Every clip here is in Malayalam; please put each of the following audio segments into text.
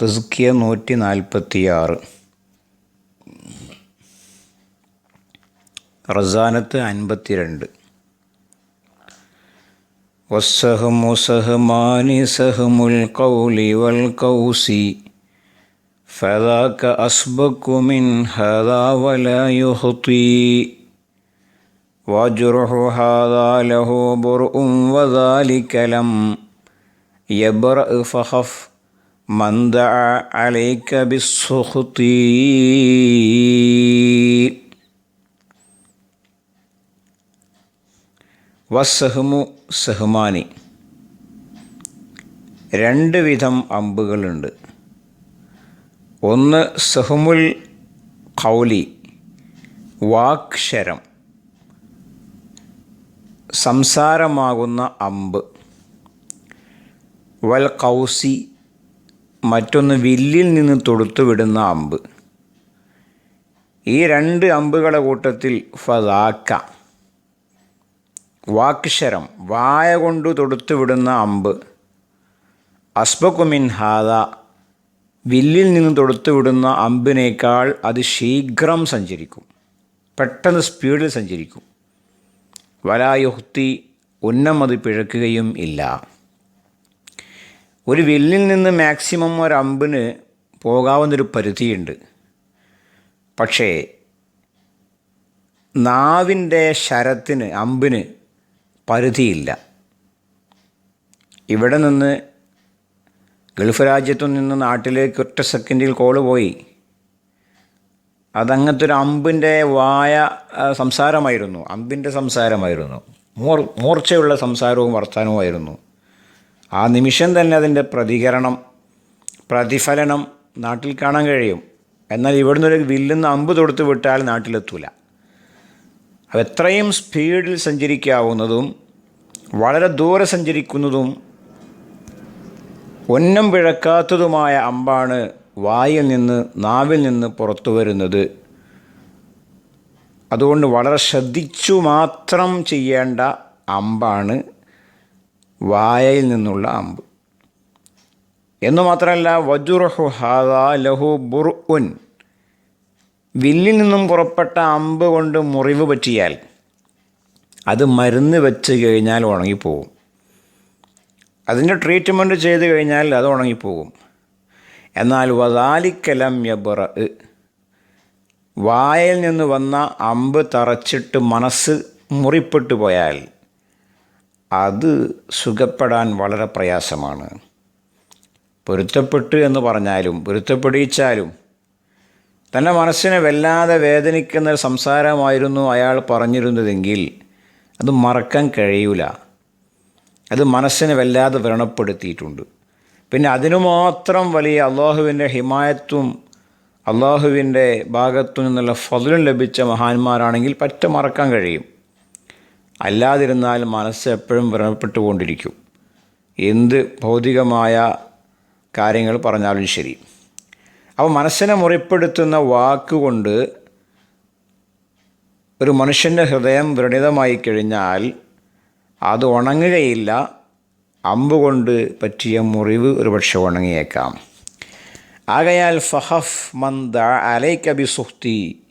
തസ്കിയ നൂറ്റി നാൽപ്പത്തിയാറ് റസാനത്ത് അൻപത്തിരണ്ട് والسهم سهمان سهم القول والقوس فذاك أسبق من هذا ولا يخطي وجرح هذا له برء وذلك لم يبرأ فخف من دعا عليك بالسخط വസ്സഹ്മു സഹ്മാനി രണ്ട് വിധം അമ്പുകളുണ്ട് ഒന്ന് സഹ്മുൽ കൗലി വാക്ഷരം സംസാരമാകുന്ന അമ്പ് വൽ കൗസി മറ്റൊന്ന് വില്ലിൽ നിന്ന് തൊടുത്തുവിടുന്ന അമ്പ്. ഈ രണ്ട് അമ്പുകളെ കൂട്ടത്തിൽ ഫതാക്ക വാക്ഷരം വായ കൊണ്ട് തൊടുത്തുവിടുന്ന അമ്പ്. അസ്ബക്കുമിൻ ഹാദ വില്ലിൽ നിന്ന് തൊടുത്തുവിടുന്ന അമ്പിനേക്കാൾ അത് ശീഘ്രം സഞ്ചരിക്കും. പെട്ടെന്ന് സ്പീഡിൽ സഞ്ചരിക്കും. വലായുഹ്തി ഉന്നമതി പിഴക്കുകയും ഇല്ല. ഒരു വില്ലിൽ നിന്ന് മാക്സിമം ഒരു അമ്പിന് പോകാവുന്നൊരു പരിധിയുണ്ട്. പക്ഷേ നാവിന്റെ ശരത്തിന് അമ്പിന് പരിധിയില്ല. ഇവിടെ നിന്ന് ഗൾഫ് രാജ്യത്തു നിന്ന് നാട്ടിലേക്ക് ഒറ്റ സെക്കൻഡിൽ കോൾ പോയി. അതങ്ങനത്തെ ഒരു അമ്പിന്റെ വായ സംസാരമായിരുന്നു. അമ്പിന്റെ സംസാരമായിരുന്നു. മൂർ മൂർച്ചയുള്ള സംസാരവും വർത്തമാനവുമായിരുന്നു. ആ നിമിഷം തന്നെ അതിന്റെ പ്രതികരണം പ്രതിഫലനം നാട്ടിൽ കാണാൻ കഴിയും. എന്നാൽ ഇവിടുന്ന് ഒരു വില്ലുന്ന അമ്പ് തൊടുത്ത് വിട്ടാൽ നാട്ടിലെത്തൂല. അപ്പോൾ എത്രയും സ്പീഡിൽ സഞ്ചരിക്കാവുന്നതും വളരെ ദൂരെ സഞ്ചരിക്കുന്നതും ഒന്നും പിഴക്കാത്തതുമായ അമ്പാണ് വായിൽ നിന്ന് നാവിൽ നിന്ന് പുറത്തു വരുന്നത്. അതുകൊണ്ട് വളരെ ശ്രദ്ധിച്ചു മാത്രം ചെയ്യേണ്ട അമ്പാണ് വായയിൽ നിന്നുള്ള അമ്പ്. എന്നു മാത്രമല്ല വജുറഹു ഹാദ ലഹു ബുർ ഉൻ വില്ലിൽ നിന്നും പുറപ്പെട്ട അമ്പ് കൊണ്ട് മുറിവ് പറ്റിയാൽ അത് മരുന്ന് വെച്ച് കഴിഞ്ഞാൽ ഉണങ്ങിപ്പോകും അതിന്റെ ട്രീറ്റ്മെന്റ് ചെയ്ത് കഴിഞ്ഞാൽ അത് ഉണങ്ങിപ്പോകും എന്നാൽ വതാലിക്കലം യബറ വായയിൽ നിന്ന് വന്ന അമ്പ് തറച്ചിട്ട് മനസ്സ് മുറിപ്പെട്ടു പോയാൽ അത് സുഖപ്പെടാൻ വളരെ പ്രയാസമാണ്. പൊരുത്തപ്പെട്ട് എന്ന് പറഞ്ഞാലും പൊരുത്തപ്പെടിച്ചാലും തന്റെ മനസ്സിനെ വല്ലാതെ വേദനിക്കുന്ന ഒരു സംസാരമായിരുന്നു അയാൾ പറഞ്ഞിരുന്നതെങ്കിൽ അത് മറക്കാൻ കഴിയൂല. അത് മനസ്സിനെ വല്ലാതെ വ്രണപ്പെടുത്തിയിട്ടുണ്ട്. പിന്നെ അതിനു മാത്രം വലിയ അള്ളാഹുവിന്റെ ഹിമായത്തും അള്ളാഹുവിന്റെ ഭാഗത്തു നിന്നുള്ള ഫതിലും ലഭിച്ച മഹാന്മാരാണെങ്കിൽ പറ്റ മറക്കാൻ കഴിയും. അല്ലാതിരുന്നാൽ മനസ്സ് എപ്പോഴും വ്രണപ്പെട്ടുകൊണ്ടിരിക്കും. എന്ത് ഭൗതികമായ കാര്യങ്ങൾ പറഞ്ഞാലും ശരി. അപ്പോൾ മനസ്സിനെ മുറിപ്പെടുത്തുന്ന വാക്കുകൊണ്ട് ഒരു മനുഷ്യന്റെ ഹൃദയം വ്രണിതമായി കഴിഞ്ഞാൽ അത് ഉണങ്ങുകയില്ല. അമ്പ് കൊണ്ട് പറ്റിയ മുറിവ് ഒരുപക്ഷെ ഉണങ്ങിയേക്കാം. ആകയാൽ ഫഹഫ് മന്ദ അലൈക്കബി സുഹ്തി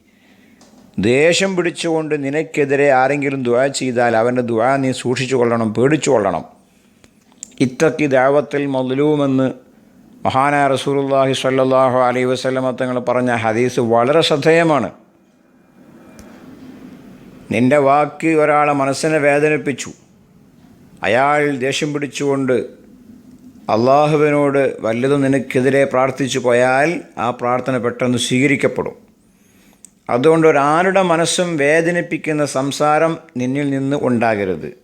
ദേഷ്യം പിടിച്ചുകൊണ്ട് നിനക്കെതിരെ ആരെങ്കിലും ദുആ ചെയ്താൽ അവന്റെ ദുആ നീ സൂക്ഷിച്ചു കൊള്ളണം പേടിച്ചു കൊള്ളണം. ഇത്തക്കി ദാവത്തിൽ മൊതലൂമെന്ന് മഹാനായ റസൂലുള്ളാഹി സല്ലാഹു അലൈ വസ്ലമ തങ്ങൾ പറഞ്ഞ ഹദീസ് വളരെ ശ്രദ്ധേയമാണ്. നിന്റെ വാക്ക് ഒരാളെ മനസ്സിനെ വേദനിപ്പിച്ചു. അയാൾ ദേഷ്യം പിടിച്ചുകൊണ്ട് അള്ളാഹുവിനോട് വല്ലതും നിനക്കെതിരെ പ്രാർത്ഥിച്ചു പോയാൽ ആ പ്രാർത്ഥന പെട്ടെന്ന് സ്വീകരിക്കപ്പെടും. അതുകൊണ്ട് ഒരാളുടെ മനസ്സും വേദനിപ്പിക്കുന്ന സംസാരം നിന്നിൽ നിന്ന് ഉണ്ടാകരുത്.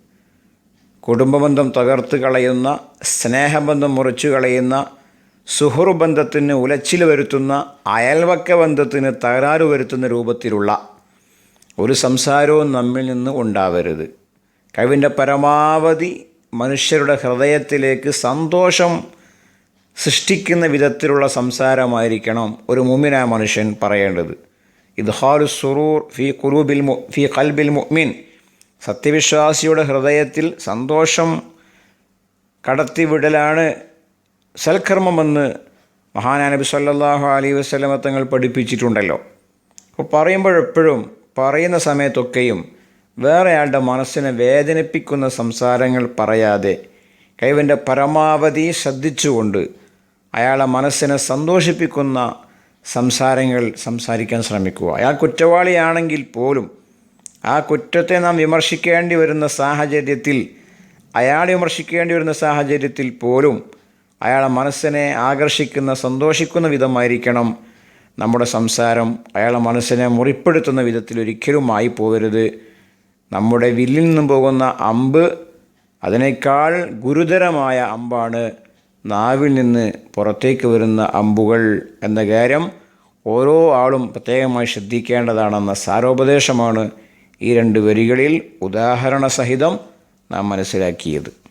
കുടുംബബന്ധം തകർത്ത് കളയുന്ന സ്നേഹബന്ധം മുറിച്ചു കളയുന്ന സുഹൃ ബന്ധത്തിന് ഉലച്ചിൽ വരുത്തുന്ന അയൽവക്ക ബന്ധത്തിന് തകരാറ് വരുത്തുന്ന രൂപത്തിലുള്ള ഒരു സംസാരവും നമ്മിൽ നിന്ന് ഉണ്ടാവരുത്. കഴിവിന്റെ പരമാവധി മനുഷ്യരുടെ ഹൃദയത്തിലേക്ക് സന്തോഷം സൃഷ്ടിക്കുന്ന വിധത്തിലുള്ള സംസാരമായിരിക്കണം ഒരു മുമിനായ മനുഷ്യൻ പറയേണ്ടത്. ഇദ്ഹാലു സുറൂർ ഫി കുലൂബിൽ ഫി കൽബിൽ മുഅ്മിൻ. സത്യവിശ്വാസിയുടെ ഹൃദയത്തിൽ സന്തോഷം കടത്തിവിടലാണ് സൽക്കർമ്മമെന്ന് മഹാനാ നബി സല്ലല്ലാഹു അലൈഹി വസല്ലമ തങ്ങൾ പഠിപ്പിച്ചിട്ടുണ്ടല്ലോ. അപ്പോൾ പറയുമ്പോഴെപ്പോഴും പറയുന്ന സമയത്തൊക്കെയും വേറെ ആളുടെ മനസ്സിനെ വേദനിപ്പിക്കുന്ന സംസാരങ്ങൾ പറയാതെ കഴിവിന്റെ പരമാവധി ശ്രദ്ധിച്ചുകൊണ്ട് അയാളെ മനസ്സിനെ സന്തോഷിപ്പിക്കുന്ന സംസാരങ്ങൾ സംസാരിക്കാൻ ശ്രമിക്കുക. അയാൾ കുറ്റവാളിയാണെങ്കിൽ പോലും ആ കുറ്റത്തെ നാം വിമർശിക്കേണ്ടി വരുന്ന സാഹചര്യത്തിൽ അയാൾ വിമർശിക്കേണ്ടി വരുന്ന സാഹചര്യത്തിൽ പോലും അയാളെ മനസ്സിനെ ആകർഷിക്കുന്ന സന്തോഷിക്കുന്ന വിധമായിരിക്കണം നമ്മുടെ സംസാരം. അയാളെ മനസ്സിനെ മുറിപ്പെടുത്തുന്ന വിധത്തിൽ ഒരിക്കലും ആയി പോകരുത് നമ്മുടെ വില്ലിൽ നിന്നും പോകുന്ന അമ്പ് അതിനേക്കാൾ ഗുരുതരമായ അമ്പാണ്. നാവിൽ നിന്ന് പുറത്തേക്ക് വരുന്ന അമ്പുകൾ എന്ന കാര്യം ഓരോ ആളും പ്രത്യേകമായി ശ്രദ്ധിക്കേണ്ടതാണെന്ന സാരോപദേശമാണ് ഈ രണ്ട് വരികളിൽ ഉദാഹരണ സഹിതം നാം മനസ്സിലാക്കിയത്.